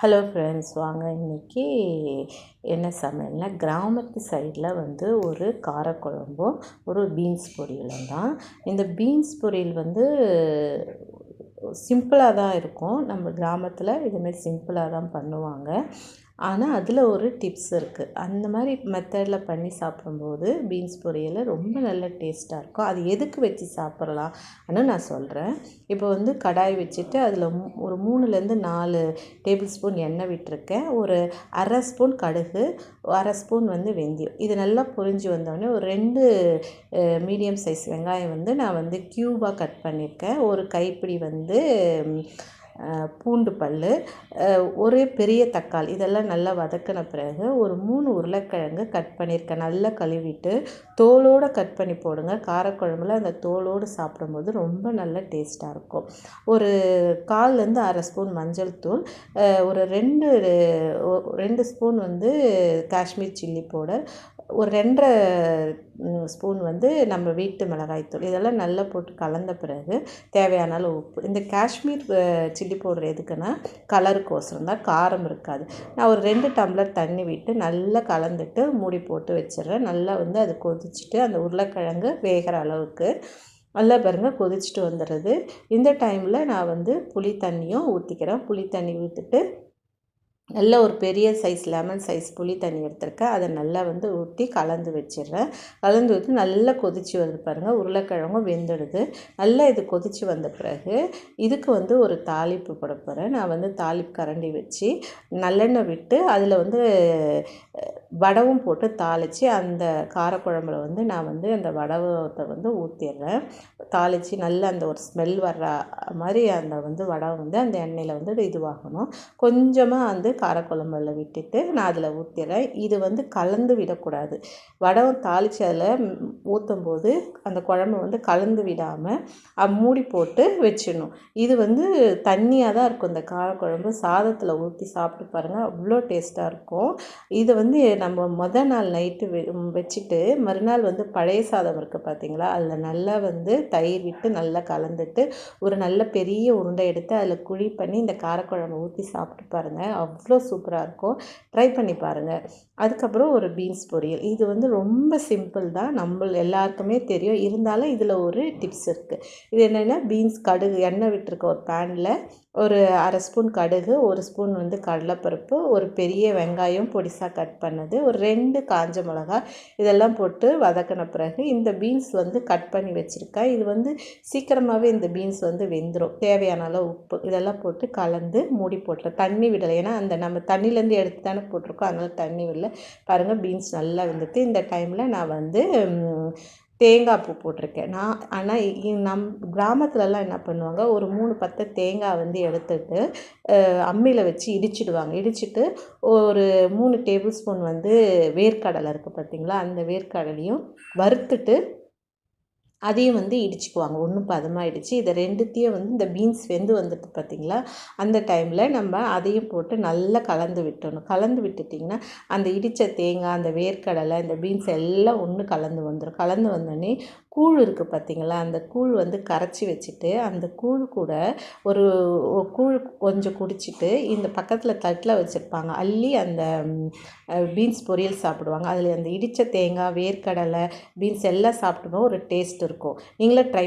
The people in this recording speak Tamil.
ஹலோ ஃப்ரெண்ட்ஸ் வாங்க. இன்றைக்கி என்ன சமையல்னா கிராமத்து சைடில் வந்து ஒரு காரக்குழம்பும் ஒரு பீன்ஸ் பொரியலும் தான். இந்த பீன்ஸ் பொரியல் வந்து சிம்பிளாக தான் இருக்கும். நம்ம கிராமத்தில் இதுமாரி சிம்பிளாக தான் பண்ணுவாங்க. ஆனால் அதில் ஒரு டிப்ஸ் இருக்குது அந்த மாதிரி மெத்தடில் பண்ணி சாப்பிடும்போது பீன்ஸ் பொரியல் ரொம்ப நல்ல டேஸ்ட்டாக இருக்கும். அது எதுக்கு வச்சு சாப்பிட்லான்னு நான் சொல்கிறேன் இப்போ வந்து கடாய் வச்சுட்டு அதில் ஒரு மூணுலேருந்து நாலு டேபிள் ஸ்பூன் எண்ணெய் விட்டுருக்கேன். ஒரு அரை ஸ்பூன் கடுகு அரை ஸ்பூன் வந்து வெந்தயம். இது நல்லா பொரிஞ்சு வந்தோடனே ஒரு ரெண்டு மீடியம் சைஸ் வெங்காயம் வந்து நான் வந்து க்யூபாக கட் பண்ணியிருக்கேன் ஒரு கைப்பிடி வந்து பூண்டு பல் ஒரே பெரிய தக்காளி இதெல்லாம் நல்லா வதக்கின பிறகு ஒரு மூணு உருளைக்கிழங்கு கட் பண்ணியிருக்கேன். நல்லா கழுவிட்டு தோலோடு கட் பண்ணி போடுங்க. காரக்குழம்புல அந்த தோலோடு சாப்பிடும்போது ரொம்ப நல்ல டேஸ்ட்டாக இருக்கும். ஒரு கால்லேருந்து அரை ஸ்பூன் மஞ்சள் தூள் ஒரு ரெண்டு ரெண்டு ஸ்பூன் வந்து காஷ்மீர் சில்லி பவுடர் ஒரு ரெண்டரை ஸ்பூன் வந்து நம்ம வீட்டு மிளகாய்த்தூள் இதெல்லாம் நல்லா போட்டு கலந்த பிறகு தேவையான அளவு உப்பு. இந்த காஷ்மீர் சில்லி பவுடர் எதுக்குன்னா கலருக்கோசரம் தான் காரம் இருக்காது. நான் ஒரு ரெண்டு டம்ளர் தண்ணி விட்டு நல்லா கலந்துட்டு மூடி போட்டு வச்சிடுறேன். நல்லா வந்து அது கொதிச்சுட்டு அந்த உருளைக்கிழங்கு வேகிற அளவுக்கு நல்லா பாருங்கள் கொதிச்சுட்டு வந்துடுறது. இந்த டைமில் நான் வந்து புளி தண்ணியும் ஊற்றிக்கிறேன் புளி தண்ணி ஊற்றிட்டு நல்ல ஒரு பெரிய சைஸ் லெமன் சைஸ் புளி தண்ணி எடுத்திருக்கேன். அதை நல்லா வந்து ஊற்றி கலந்து வச்சிடுறேன். கலந்து ஊற்றி நல்லா கொதித்து வருது பாருங்கள் உருளைக்கிழங்கும் வெந்துடுது. நல்லா இது கொதித்து வந்த பிறகு இதுக்கு வந்து ஒரு தாளிப்பு போட போகிறேன் நான் வந்து தாளிப்பு கரண்டி வச்சு நல்லெண்ணெய் விட்டு அதில் வந்து வடவும் போட்டு தாளித்து அந்த காரக்குழம்புல வந்து நான் வந்து அந்த வடவத்தை வந்து ஊற்றிடுறேன் தாளித்து நல்லா அந்த ஒரு ஸ்மெல் வர்ற மாதிரி அந்த வந்து வடை வந்து அந்த எண்ணெயில் வந்து இதுவாகணும் கொஞ்சமாக வந்து காரக்குழம்புல விட்டுட்டு நான் அதில் ஊற்றிடுறேன் இது வந்து கலந்து விடக்கூடாது. வடகம் தாளித்து அதில் ஊற்றும் போது அந்த குழம்பு வந்து கலந்து விடாமல் மூடி போட்டு வச்சிடணும். இது வந்து தண்ணியாக தான் இருக்கும் இந்த காரக்குழம்பு. சாதத்தில் ஊற்றி சாப்பிட்டு பாருங்கள் அவ்வளோ டேஸ்ட்டாக இருக்கும். இது வந்து நம்ம மொதல் நாள் நைட்டு வச்சுட்டு மறுநாள் வந்து பழைய சாதம் இருக்குது பார்த்தீங்களா அதில் நல்லா வந்து தயிர் விட்டு நல்லா கலந்துட்டு ஒரு நல்ல பெரிய உருண்டை எடுத்து அதில் குழி பண்ணி இந்த காரக்குழம்பு ஊற்றி சாப்பிட்டு பாருங்கள் அவ்வளோ சூப்பராக இருக்கும். ட்ரை பண்ணி பாருங்கள் அதுக்கப்புறம் ஒரு பீன்ஸ் பொரியல். இது வந்து ரொம்ப சிம்பிள் தான். நம்ம எல்லாருக்குமே தெரியும். இருந்தாலும் இதில் ஒரு டிப்ஸ் இருக்குது இது என்னென்னா பீன்ஸ் கடுகு எண்ணெய் விட்டுருக்க ஒரு பேனில் ஒரு அரை ஸ்பூன் கடுகு ஒரு ஸ்பூன் வந்து கடலைப்பருப்பு ஒரு பெரிய வெங்காயம் பொடிசாக கட் பண்ணது ஒரு ரெண்டு காஞ்ச மிளகா இதெல்லாம் போட்டு வதக்கின பிறகு இந்த பீன்ஸ் வந்து கட் பண்ணி வச்சுருக்கேன். இது வந்து சீக்கிரமாகவே இந்த பீன்ஸ் வந்து வெந்துடும் தேவையான அளவு உப்பு இதெல்லாம் போட்டு கலந்து மூடி போட்டுறேன். தண்ணி விடலை. ஏன்னா அந்த நம்ம தண்ணியிலேருந்து எடுத்து தானே போட்டிருக்கோம். அதனால் தண்ணி விடல. பாருங்கள் பீன்ஸ் நல்லா வெந்துட்டு இந்த டைமில் நான் வந்து தேங்காய் பூ போட்டிருக்கேன். நான் ஆனால் நம் கிராமத்துலலாம் என்ன பண்ணுவாங்க ஒரு மூணு பத்தை தேங்காய் வந்து எடுத்துட்டு அம்மியில் வச்சு இடிச்சிடுவாங்க. இடிச்சிட்டு ஒரு மூணு டேபிள் ஸ்பூன் வந்து வேர்க்கடலை இருக்குது பார்த்திங்களா அந்த வேர்க்கடலையும் வறுத்துட்டு அதையும் வந்து இடிச்சுக்குவாங்க. ஒன்றும் இடித்து இதை ரெண்டுத்தையும் வந்து இந்த பீன்ஸ் வெந்து வந்துட்டு பார்த்திங்களா? அந்த டைமில் நம்ம அதையும் போட்டு நல்லா கலந்து விட்டணும். கலந்து விட்டுட்டிங்கன்னா அந்த இடித்த தேங்காய் அந்த வேர்க்கடலை இந்த பீன்ஸ் எல்லாம் ஒன்று கலந்து வந்துடும் கலந்து வந்தோடனே கூழ் இருக்குது பார்த்திங்களா அந்த கூழ் வந்து கரைச்சி வச்சுட்டு அந்த கூழ் கூட ஒரு கூழ் கொஞ்சம் குடிச்சிட்டு இந்த பக்கத்தில் தட்டில் வச்சுருப்பாங்க. அள்ளி அந்த பீன்ஸ் பொரியல் சாப்பிடுவாங்க. அதில் அந்த இடித்த தேங்காய் வேர்க்கடலை பீன்ஸ் எல்லாம் சாப்பிடும்போது ஒரு டேஸ்ட் இருக்கும். நீங்களே ட்ரை